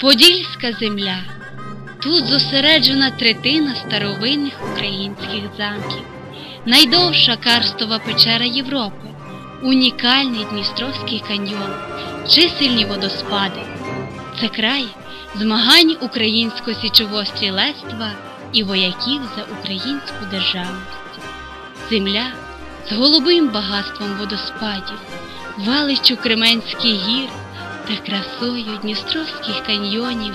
Подільська земля. Тут зосереджена третина старовинних українських замків, найдовша карстова печера Європи, унікальний Дністровський каньйон, чисельні водоспади. Це край змагань українського січового стрілецтва і вояків за українську державність. Земля з голубим багатством водоспадів, величчю Кременських гір та красою Дністровських каньйонів,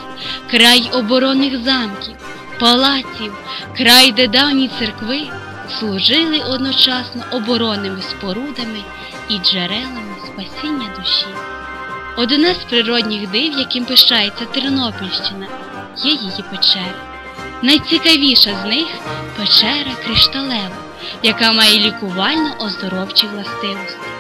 край оборонних замків, палаців, край, де давні церкви служили одночасно оборонними спорудами і джерелами спасіння душі. Одне з природних див, яким пишається Тернопільщина, є її печера. Найцікавіша з них печера кришталева, яка має лікувально-оздоровчі властивості.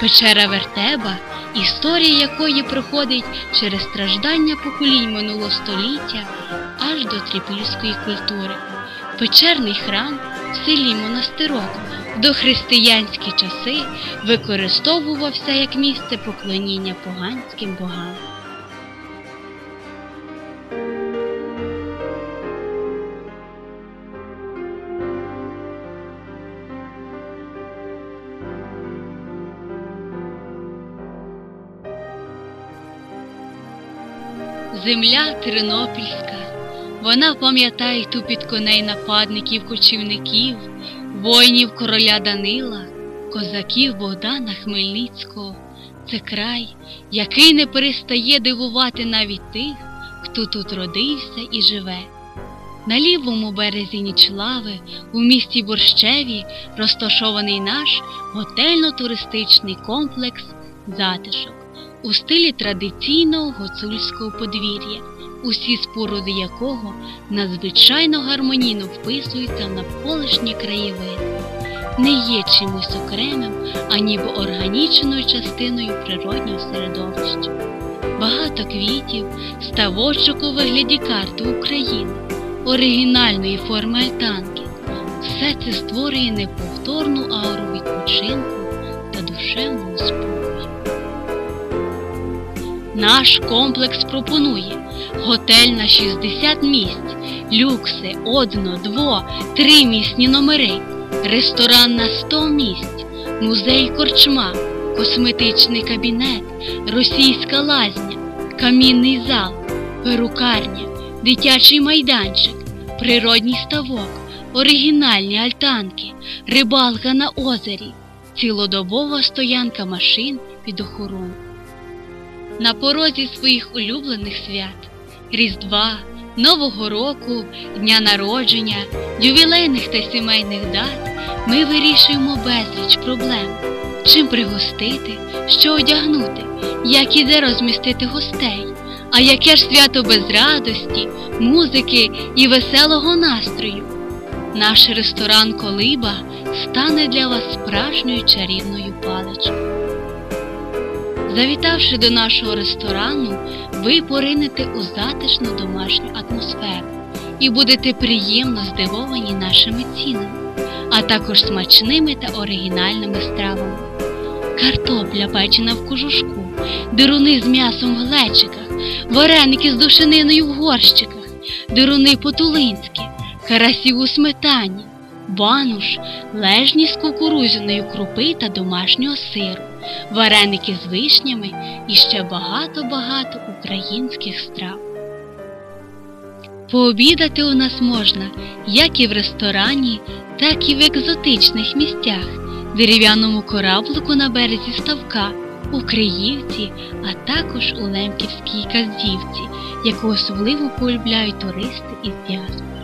Печера Вертеба, історія якої проходить через страждання поколінь минулого століття аж до трипільської культури. Печерний храм в селі Монастирок в дохристиянські часи використовувався як місце поклоніння поганським богам. Земля Тернопільська, вона пам'ятає тупіт коней нападників, кочівників, воїнів короля Данила, козаків Богдана Хмельницького. Це край, який не перестає дивувати навіть тих, хто тут родився і живе. На лівому березі Нічлави, у місті Борщеві, розташований наш готельно-туристичний комплекс Затишок у стилі традиційного гуцульського подвір'я, усі споруди якого надзвичайно гармонійно вписуються в навколишні краєвиди, не є чимось окремим, а органічною частиною природнього середовища. Багато квітів, ставочок у вигляді карти України, оригінальної форми альтанки. Все це створює неповторну ауру відпочинку та душевного спокою. Наш комплекс пропонує готель на 60 місць, люкси, одно, дво, три місні номери, ресторан на 100 місць, музей корчма, косметичний кабінет, російська лазня, камінний зал, перукарня, дитячий майданчик, природній ставок, оригінальні альтанки, рибалка на озері, цілодобова стоянка машин під охорону. На порозі своїх улюблених свят Різдва, Нового року, Дня народження, ювілейних та сімейних дат ми вирішуємо безліч проблем, чим пригостити, що одягнути, як і де розмістити гостей, а яке ж свято без радості, музики і веселого настрою. Наш ресторан Колиба стане для вас справжньою чарівною паличкою. Завітавши до нашого ресторану, ви поринете у затишну домашню атмосферу і будете приємно здивовані нашими цінами, а також смачними та оригінальними стравами. Картопля печена в кожушку, дируни з м'ясом в глечиках, вареники з душининою в горщиках, дируни потулинські, карасів у сметані, бануш, лежні з кукурузяної крупи та домашнього сиру вареники з вишнями і ще багато-багато українських страв. Пообідати у нас можна як і в ресторані, так і в екзотичних місцях, дерев'яному кораблику на березі ставка, у Криївці, а також у Лемківській казівці, яку особливо полюбляють туристи із діаспори.